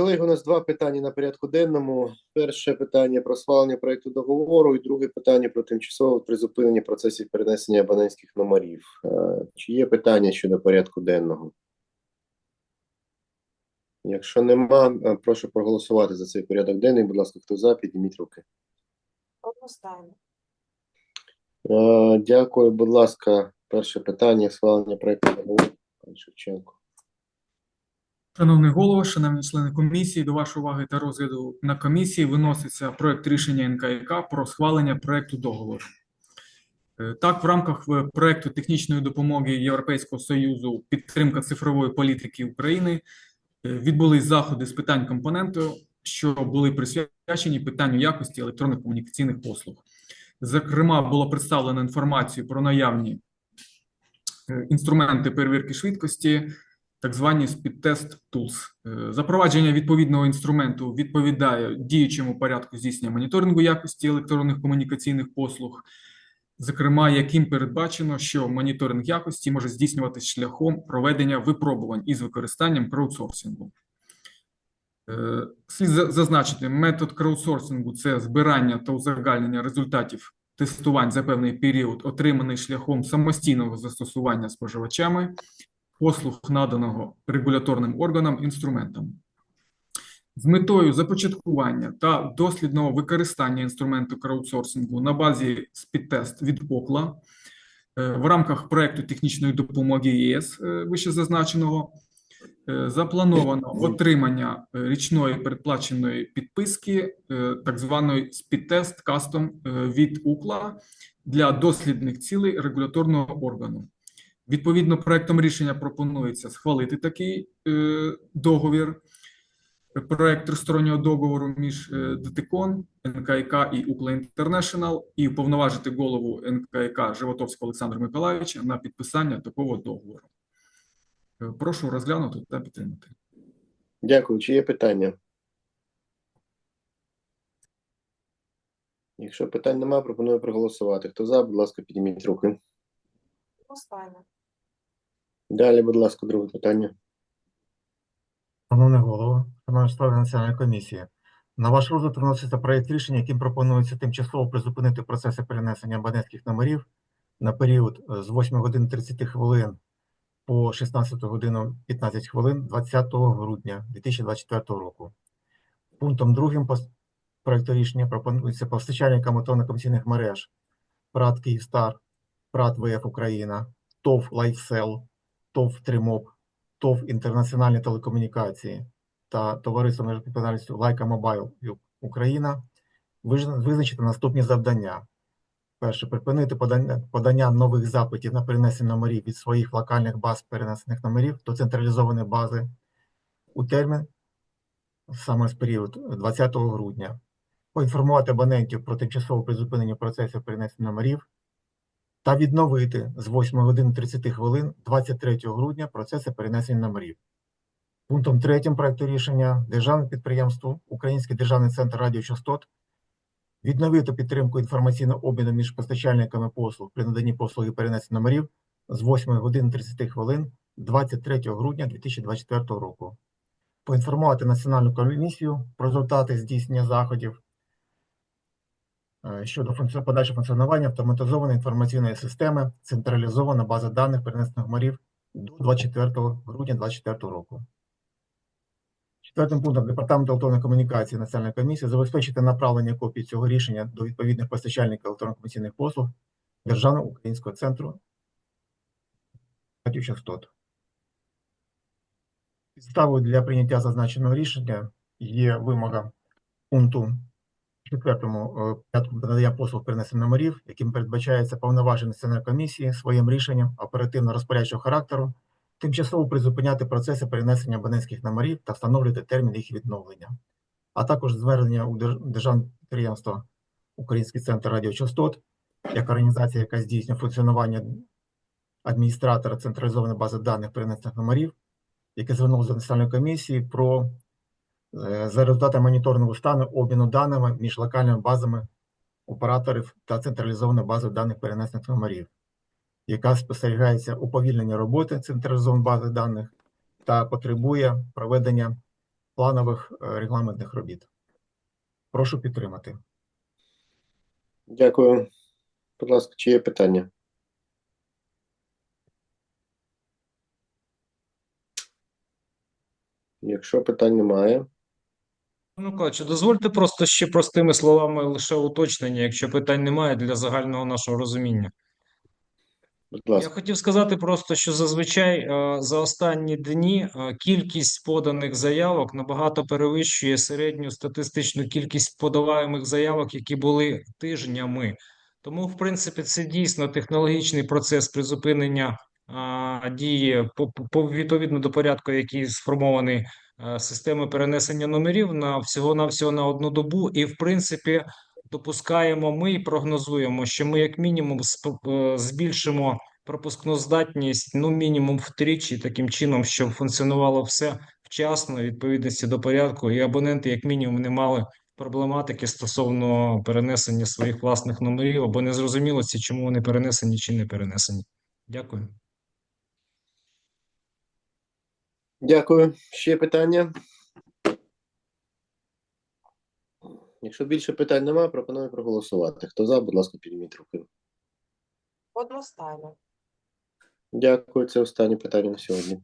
колеги, у нас два питання на порядку денному. Перше питання про схвалення проекту договору, і друге питання про тимчасове призупинення процесів перенесення абонентських номерів. Е, Чи є питання щодо порядку денного? Якщо нема, е, прошу проголосувати за цей порядок денний. Будь ласка, хто за, підніміть руки. Одностайно. Е, Дякую, будь ласка. Перше питання схвалення проекту договору. Пан Шевченко. Шановний голово, шановні члени комісії, до вашої уваги та розгляду на комісії виноситься проект рішення НКК про схвалення проекту договору. Е, Так, в рамках е, проекту технічної допомоги Європейського Союзу підтримка цифрової політики України е, відбулись заходи з питань компоненту, що були присвячені питанню якості електронних комунікаційних послуг. Зокрема, було представлено інформацію про наявні інструменти перевірки швидкості, так звані speed-test tools. Е, Запровадження відповідного інструменту відповідає діючому порядку здійснення моніторингу якості електронних комунікаційних послуг, зокрема, яким передбачено, що моніторинг якості може здійснюватися шляхом проведення випробувань із використанням краудсорсингу. Е, Слід зазначити, метод краудсорсингу – це збирання та узагальнення результатів тестувань за певний період, отриманий шляхом самостійного застосування споживачами послуг, наданого регуляторним органам інструментам. З метою започаткування та дослідного використання інструменту краудсорсингу на базі спідтест від ОКЛА е, в рамках проекту технічної допомоги ЄС е, вищезазначеного е, заплановано отримання річної передплаченої підписки, так званої спідтест кастом від УКЛА для дослідних цілей регуляторного органу. Відповідно, проектом рішення пропонується схвалити такий е, договір, проект тристороннього договору між е, ДТКОН, НКК і УКЛА Інтернешнл і уповноважити голову НКК Животовського Олександра Миколайовича на підписання такого договору. Е, Прошу розглянути та підтримати. Дякую. Чи є питання? Якщо питань немає, пропоную проголосувати. Хто за, будь ласка, підніміть руки. Одностайно. Далі, будь ласка, друге питання. Шановний голово, шановні члени Національної комісії, на ваш розгляд вноситься проєкт рішення, яким пропонується тимчасово призупинити процеси перенесення абонентських номерів на період е, з 8 годин 30 хвилин по 16 годину 15 хвилин 20 грудня 2024 року. Пунктом другим проекту рішення пропонується постачальникам електронно-комунікаційних мереж ПРАТ «Київстар», ПРАТ ВФ Україна, ТОВ «Лайфсел», ТОВ «Тримоп», ТОВ «Інтернаціональні телекомунікації» та товариство з відповідальністю Лайка Мобайл Україна визначити наступні завдання. Перше, припинити подання, подання нових запитів на перенесення номерів від своїх локальних баз перенесених номерів до централізованої бази у термін саме з період 20 грудня. Поінформувати абонентів про тимчасове призупинення процесу перенесення номерів та відновити з 8 годин 30 хвилин 23 грудня процеси перенесення номерів. Пунктом третім проекту рішення державне підприємство Український державний центр радіочастот відновити підтримку інформаційного обміну між постачальниками послуг при наданні послуги перенесення номерів з 8 годин 30 хвилин 23 грудня 2024 року. Поінформувати Національну комісію про результати здійснення заходів щодо функціо- подальшого функціонування автоматизованої інформаційної системи централізована база даних перенесених номерів до 24 грудня 2024 року. Четвертим пунктом Департаменту електронної комунікації Національної комісії забезпечити направлення копій цього рішення до відповідних постачальників електронно-комунікаційних послуг Державного українського центру радіочастот. Підставою для прийняття зазначеного рішення є вимога пункту четвертому е, порядку надання послуг перенесення номерів, яким передбачається повноваження Національної комісії своїм рішенням оперативно-розпорядчого характеру тимчасово призупиняти процеси перенесення абонентських номерів та встановлювати термін їх відновлення, а також звернення у державне підприємство Український центр радіочастот як організація, яка здійснює функціонування адміністратора централізованої бази даних перенесених номерів, яке звернулося до Національної комісії про за результатами моніторингу стану обміну даними між локальними базами операторів та централізованою базою даних перенесених номерів яка спостерігається уповільнення роботи централізованої бази даних та потребує проведення планових е, регламентних робіт. Прошу підтримати. Дякую. Будь ласка, чи є питання? Якщо питань немає, Миколаївич, дозвольте просто ще простими словами лише уточнення, якщо питань немає для загального нашого розуміння. Я хотів сказати просто, що зазвичай е, за останні дні е, кількість поданих заявок набагато перевищує середню статистичну кількість подаваємих заявок, які були тижнями. Тому, в принципі, це дійсно технологічний процес призупинення а, дії по, по відповідно до порядку, який сформований е, системи перенесення номерів на всього-навсього на одну добу. І, в принципі, допускаємо ми і прогнозуємо, що ми як мінімум е, збільшимо пропускну здатність ну мінімум втричі, таким чином, щоб функціонувало все вчасно, відповідності до порядку, і абоненти як мінімум не мали проблематики стосовно перенесення своїх власних номерів, або не зрозуміло, чому вони перенесені чи не перенесені. Дякую. Дякую. Ще питання? Якщо більше питань немає, пропоную проголосувати. Хто за, будь ласка, підніміть руки. Одностайно. Дякую. Це останнє питання на сьогодні.